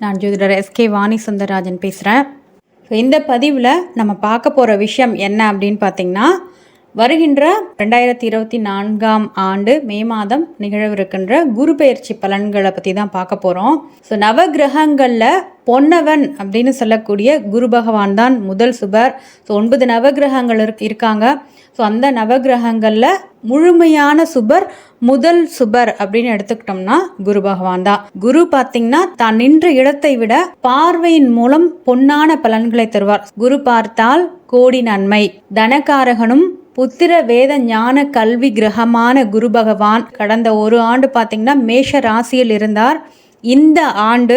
நான் ஜோதிடர் எஸ்கே வாணி சுந்தரராஜன் பேசுகிறேன் ஸோ இந்த பதிவில் நம்ம பார்க்க போகிற விஷயம் என்ன அப்படின்னு பார்த்தீங்கன்னா வருகின்ற ரெண்டாயிரத்தி இருபத்தி நான்காம் ஆண்டு மே மாதம் நிகழவிருக்கின்ற குரு பெயர்ச்சி பலன்களை பற்றி தான் பார்க்க போகிறோம் ஸோ நவகிரகங்களில் பொன்னவன் அப்படின்னு சொல்லக்கூடிய குரு பகவான் தான் முதல் சுபர். ஸோ ஒன்பது நவகிரகங்கள் இருக் இருக்காங்க. ஸோ அந்த நவகிரகங்களில் முழுமையான சுபர் முதல் சுபர் அப்படின்னு எடுத்துக்கிட்டோம்னா குரு பகவான் தான். குரு பார்த்தீங்கன்னா தான் நின்ற இடத்தை விட பார்வையின் மூலம் பொன்னான பலன்களை தருவார். குரு பார்த்தால் கோடி நன்மை. தனகாரகனும் புத்திர வேத ஞான கல்வி கிரகமான குரு பகவான் கடந்த ஒரு ஆண்டு பார்த்தீங்கன்னா மேஷ ராசியில் இருந்தார். இந்த ஆண்டு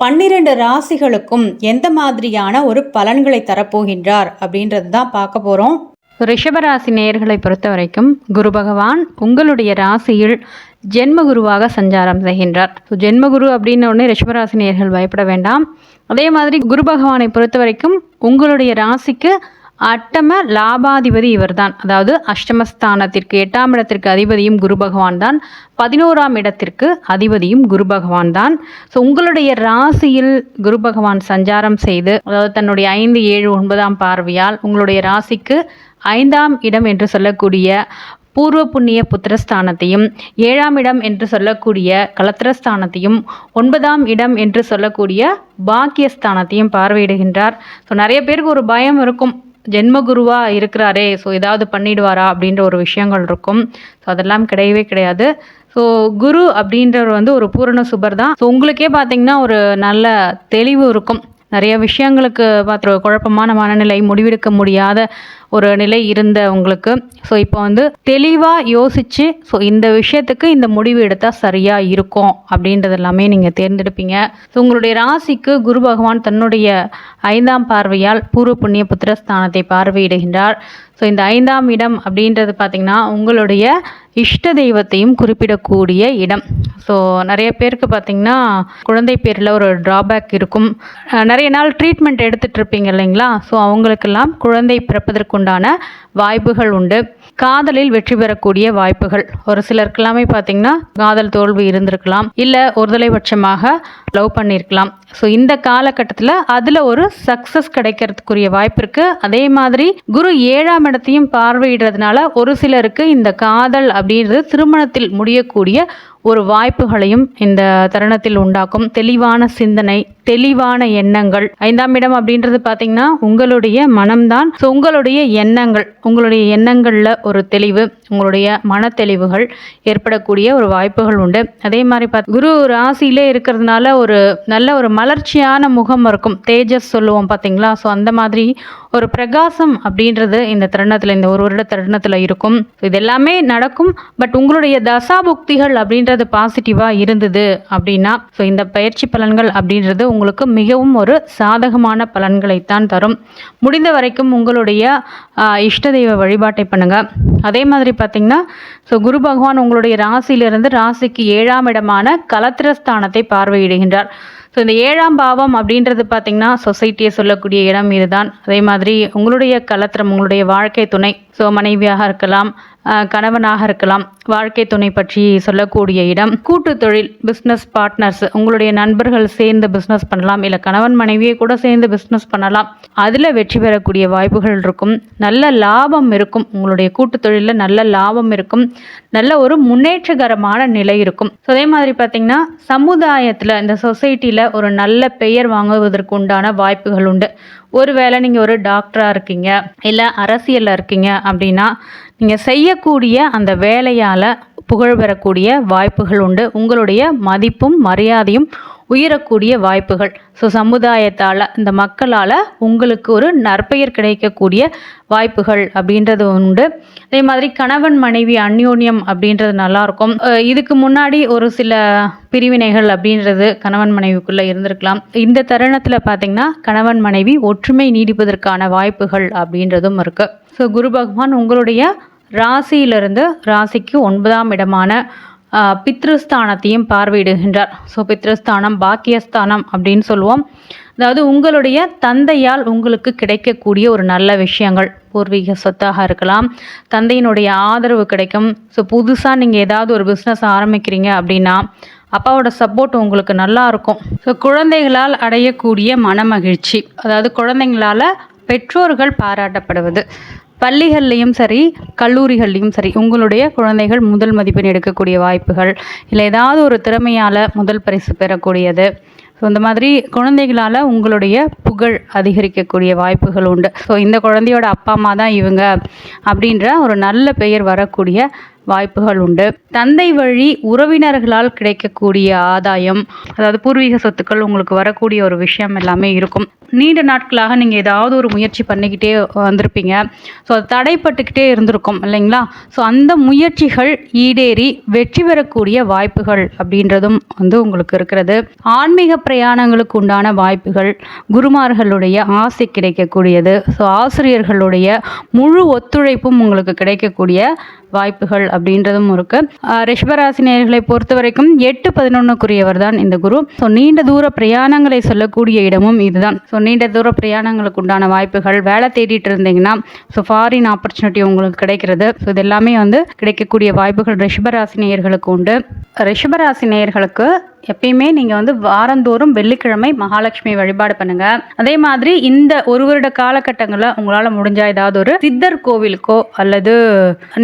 பன்னிரண்டு ராசிகளுக்கும் எந்த மாதிரியான ஒரு பலன்களை தரப்போகின்றார் அப்படின்றது தான் பார்க்க போகிறோம் ரிஷபராசி நேயர்களை பொறுத்த வரைக்கும் குரு பகவான் உங்களுடைய ராசியில் ஜென்மகுருவாக சஞ்சாரம் செய்கின்றார். ஸோ ஜென்மகுரு அப்படின்னு உடனே ரிஷபராசி நேயர்கள் பயப்பட வேண்டாம். அதே மாதிரி குரு பகவானை பொறுத்த வரைக்கும் உங்களுடைய ராசிக்கு அட்டம லாபாதிபதி இவர்தான். அதாவது அஷ்டமஸ்தானத்திற்கு எட்டாம் இடத்திற்கு அதிபதியும் குரு பகவான் தான் பதினோராம் இடத்திற்கு அதிபதியும் குரு பகவான் தான் ஸோ உங்களுடைய ராசியில் குரு பகவான் சஞ்சாரம் செய்து அதாவது தன்னுடைய ஐந்து ஏழு ஒன்பதாம் பார்வையால் உங்களுடைய ராசிக்கு ஐந்தாம் இடம் என்று சொல்லக்கூடிய பூர்வ புண்ணிய புத்திரஸ்தானத்தையும் ஏழாம் இடம் என்று சொல்லக்கூடிய கலத்திரஸ்தானத்தையும் ஒன்பதாம் இடம் என்று சொல்லக்கூடிய பாக்கியஸ்தானத்தையும் பார்வையிடுகின்றார். ஸோ நிறைய பேருக்கு ஒரு பயம் இருக்கும். ஜென்மகுருவாக இருக்கிறாரே ஸோ ஏதாவது பண்ணிடுவாரா அப்படின்ற ஒரு விஷயங்கள் இருக்கும். ஸோ அதெல்லாம் கிடையவே கிடையாது. ஸோ குரு அப்படின்றவர் வந்து ஒரு பூரண சுபர் தான். ஸோ உங்களுக்கே பார்த்தீங்கன்னா ஒரு நல்ல தெளிவு இருக்கும். நிறைய விஷயங்களுக்கு பார்த்துரு குழப்பமான மனநிலை முடிவெடுக்க முடியாத ஒரு நிலை இருந்த உங்களுக்கு ஸோ இப்போ வந்து தெளிவாக யோசித்து ஸோ இந்த விஷயத்துக்கு இந்த முடிவு எடுத்தால் சரியாக இருக்கும் அப்படின்றது எல்லாமே நீங்கள் தேர்ந்தெடுப்பீங்க. ஸோ உங்களுடைய ராசிக்கு குரு பகவான் தன்னுடைய ஐந்தாம் பார்வையால் பூர்வ புண்ணிய புத்திரஸ்தானத்தை பார்வையிடுகின்றார். ஸோ இந்த ஐந்தாம் இடம் அப்படின்றது பார்த்திங்கன்னா உங்களுடைய இஷ்ட தெய்வத்தையும் குறிப்பிடக்கூடிய இடம். ஸோ நிறைய பேருக்கு பார்த்திங்கன்னா குழந்தை பேரில் ஒரு ட்ராபேக் இருக்கும். நிறைய நாள் ட்ரீட்மெண்ட் எடுத்துகிட்டு இருப்பீங்க இல்லைங்களா? ஸோ அவங்களுக்கெல்லாம் குழந்தை பிறப்பதற்கு உண்டான வாய்ப்புகள் உண்டு. காதலில் வெற்றி பெறக்கூடிய வாய்ப்புகள். ஒரு சிலருக்கெல்லாமே பார்த்தீங்கன்னா காதல் தோல்வி இருந்திருக்கலாம். இல்லை ஒருதலைபட்சமாக லவ் பண்ணியிருக்கலாம் ஸோ இந்த காலகட்டத்தில் அதில் ஒரு சக்ஸஸ் கிடைக்கிறதுக்குரிய வாய்ப்பு இருக்குது அதே மாதிரி குரு ஏழாம் இடத்தையும் பார்வையிடுறதுனால ஒரு சிலருக்கு இந்த காதல் அப்படின்றது திருமணத்தில் முடியக்கூடிய ஒரு வாய்ப்புகளையும் இந்த தருணத்தில் உண்டாக்கும். தெளிவான சிந்தனை தெளிவான எண்ணங்கள். ஐந்தாம் இடம் அப்படின்றது பார்த்தீங்கன்னா உங்களுடைய மனம்தான். ஸோ உங்களுடைய எண்ணங்கள் உங்களுடைய எண்ணங்களில் ஒரு தெளிவு உங்களுடைய மன தெளிவுகள் ஏற்படக்கூடிய ஒரு வாய்ப்புகள் உண்டு. அதே மாதிரி பார்த்து குரு ராசியிலே இருக்கிறதுனால ஒரு நல்ல ஒரு மலர்ச்சியான முகம் இருக்கும். தேஜஸ் சொல்லுவோம் பார்த்தீங்களா ஸோ அந்த மாதிரி ஒரு பிரகாசம் அப்படின்றது இந்த தருணத்தில் இந்த ஒரு வருட தருணத்தில் இருக்கும். இது எல்லாமே நடக்கும். பட் உங்களுடைய தசாபுக்திகள் அப்படின்றது பாசிட்டிவாக இருந்தது அப்படின்னா ஸோ இந்த பயிற்சி பலன்கள் அப்படின்றது உங்களுக்கு மிகவும் ஒரு சாதகமான பலன்களைத்தான் தரும். முடிந்த வரைக்கும் உங்களுடைய இஷ்ட தெய்வ வழிபாட்டை பண்ணுங்கள் அதே மாதிரி பார்த்திங்கன்னா ஸோ குரு பகவான் உங்களுடைய ராசியிலிருந்து ராசிக்கு ஏழாம் இடமான கலத்திரஸ்தானத்தை பார்வையிடுகின்றார். ஸோ இந்த ஏழாம் பாவம் அப்படின்றது பார்த்திங்கன்னா சொசைட்டியை சொல்லக்கூடிய இடம் இதுதான். அதே மாதிரி உங்களுடைய கலத்திரம் உங்களுடைய வாழ்க்கை துணை. ஸோ மனைவியாக இருக்கலாம் கணவனாக இருக்கலாம். வாழ்க்கை துணை பற்றி சொல்லக்கூடிய இடம். கூட்டு தொழில் பிஸ்னஸ் பார்ட்னர்ஸ் உங்களுடைய நண்பர்கள் சேர்ந்து பிஸ்னஸ் பண்ணலாம். இல்லை கணவன் மனைவியை கூட சேர்ந்து பிஸ்னஸ் பண்ணலாம். அதில் வெற்றி பெறக்கூடிய வாய்ப்புகள் இருக்கும். நல்ல லாபம் இருக்கும். உங்களுடைய கூட்டு தொழிலில் நல்ல லாபம் இருக்கும். நல்ல ஒரு முன்னேற்றகரமான நிலை இருக்கும். ஸோ அதே மாதிரி பார்த்தீங்கன்னா சமுதாயத்தில் இந்த சொசைட்டியில் ஒரு நல்ல பெயர் வாங்குவதற்கு உண்டான வாய்ப்புகள் உண்டு. ஒருவேளை நீங்கள் ஒரு டாக்டராக இருக்கீங்க இல்லை அரசியலில் இருக்கீங்க அப்படின்னா நீங்கள் செய்யக்கூடிய அந்த வேலையால் புகழ் பெறக்கூடிய வாய்ப்புகள் உண்டு. உங்களுடைய மதிப்பும் மரியாதையும் உயரக்கூடிய வாய்ப்புகள். ஸோ சமுதாயத்தால் இந்த மக்களால் உங்களுக்கு ஒரு நற்பெயர் கிடைக்கக்கூடிய வாய்ப்புகள் அப்படின்றது உண்டு. அதே மாதிரி கணவன் மனைவி அந்யோன்யம் அப்படின்றது நல்லாயிருக்கும் இதுக்கு முன்னாடி ஒரு சில பிரிவினைகள் அப்படின்றது கணவன் மனைவிக்குள்ளே இருந்திருக்கலாம். இந்த தருணத்தில் பார்த்திங்கன்னா கணவன் மனைவி ஒற்றுமை நீடிப்பதற்கான வாய்ப்புகள் அப்படின்றதும் இருக்குது ஸோ குரு பகவான் உங்களுடைய ராசியிலிருந்து ராசிக்கு ஒன்பதாம் இடமான பித்ருஸ்தானத்தையும் பார்வையிடுகின்றார். ஸோ பித்ருஸ்தானம் பாக்கியஸ்தானம் அப்படின்னு சொல்லுவோம். அதாவது உங்களுடைய தந்தையால் உங்களுக்கு கிடைக்கக்கூடிய ஒரு நல்ல விஷயங்கள் பூர்வீக சொத்தாக இருக்கலாம் தந்தையினுடைய ஆதரவு கிடைக்கும். ஸோ புதுசாக நீங்கள் ஏதாவது ஒரு பிஸ்னஸ் ஆரம்பிக்கிறீங்க அப்படின்னா அப்பாவோட சப்போர்ட் உங்களுக்கு நல்லா இருக்கும். ஸோ குழந்தைகளால் அடையக்கூடிய மனமகிழ்ச்சி அதாவது குழந்தைங்களால் பெற்றோர்கள் பாராட்டப்படுவது பள்ளிகள்லேயும் சரி கல்லூரிகள்லையும் சரி உங்களுடைய குழந்தைகள் முதல் மதிப்பெண் எடுக்கக்கூடிய வாய்ப்புகள் இல்லை ஏதாவது ஒரு திறமையால் முதல் பரிசு பெறக்கூடியது. ஸோ இந்த மாதிரி குழந்தைகளால் உங்களுடைய புகழ் அதிகரிக்கக்கூடிய வாய்ப்புகள் உண்டு. ஸோ இந்த குழந்தையோட அப்பா அம்மா தான் இவங்க அப்படின்ற ஒரு நல்ல பெயர் வரக்கூடிய வாய்ப்புகள் உண்டு. தந்தை வழி உறவினர்களால் கிடைக்கக்கூடிய ஆதாயம் அதாவது பூர்வீக சொத்துக்கள் உங்களுக்கு வரக்கூடிய ஒரு விஷயம் எல்லாமே இருக்கும். நீண்ட நாட்களாக நீங்கள் ஏதாவது ஒரு முயற்சி பண்ணிக்கிட்டே வந்திருப்பீங்க. ஸோ அது தடைப்பட்டுக்கிட்டே இருந்திருக்கும் இல்லைங்களா? ஸோ அந்த முயற்சிகள் ஈடேறி வெற்றி பெறக்கூடிய வாய்ப்புகள் அப்படின்றதும் வந்து உங்களுக்கு இருக்கிறது. ஆன்மீக பிரயாணங்களுக்கு உண்டான வாய்ப்புகள் குருமார்களுடைய ஆசை கிடைக்கக்கூடியது. ஸோ ஆசிரியர்களுடைய முழு ஒத்துழைப்பும் உங்களுக்கு கிடைக்கக்கூடிய வாய்ப்புகள் அப்படின்றதும் இருக்கு. ஆஹ் ரிஷபராசி பொறுத்த வரைக்கும் எட்டு பதினொன்றுக்குரியவர் தான் இந்த குரு. ஸோ நீண்ட தூர பிரயாணங்களை சொல்லக்கூடிய இடமும் இதுதான். ஸோ நீண்ட தூர பிரயாணங்களுக்கு உண்டான வாய்ப்புகள் வேலை தேடிட்டு இருந்தீங்கன்னா ஸோ ஃபாரின் ஆப்பர்ச்சுனிட்டி உங்களுக்கு கிடைக்கிறது. ஸோ இது எல்லாமே வந்து கிடைக்கக்கூடிய வாய்ப்புகள் ரிஷபராசி நேயர்களுக்கு உண்டு. ரிஷபராசி நேயர்களுக்கு எப்பயுமே நீங்கள் வந்து வாரந்தோறும் வெள்ளிக்கிழமை மகாலட்சுமி வழிபாடு பண்ணுங்க. அதே மாதிரி இந்த ஒரு வருட காலகட்டங்களில் உங்களால் முடிஞ்சா ஏதாவது ஒரு சித்தர் கோவிலுக்கோ அல்லது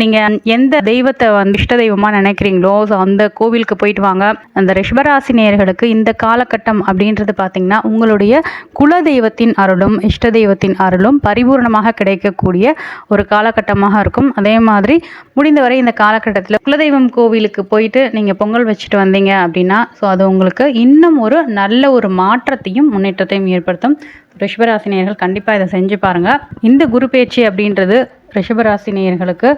நீங்கள் எந்த தெய்வத்தை வந்து இஷ்ட தெய்வமாக நினைக்கிறீங்களோ ஸோ அந்த கோவிலுக்கு போயிட்டு வாங்க. அந்த ரிஷபராசி நேயர்களுக்கு இந்த காலகட்டம் அப்படின்றது பார்த்தீங்கன்னா உங்களுடைய குல தெய்வத்தின் அருளும் இஷ்ட தெய்வத்தின் அருளும் பரிபூர்ணமாக கிடைக்கக்கூடிய ஒரு காலகட்டமாக இருக்கும். அதே மாதிரி முடிந்தவரை இந்த காலகட்டத்தில் குலதெய்வம் கோவிலுக்கு போயிட்டு நீங்கள் பொங்கல் வச்சுட்டு வந்தீங்க அப்படின்னா ஸோ அது உங்களுக்கு இன்னும் ஒரு நல்ல ஒரு மாற்றத்தையும் முன்னேற்றத்தையும் ஏற்படுத்தும். ரிஷபராசினியர்கள் கண்டிப்பாக இதை செஞ்சு பாருங்கள் இந்த குரு பேச்சு அப்படின்றது ரிஷபராசினியர்களுக்கு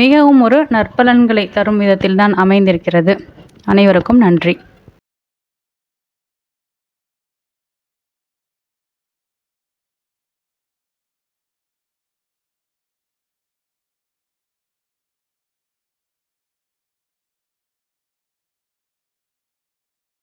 மிகவும் ஒரு நற்பலன்களை தரும் விதத்தில் தான் அமைந்திருக்கிறது. அனைவருக்கும் நன்றி.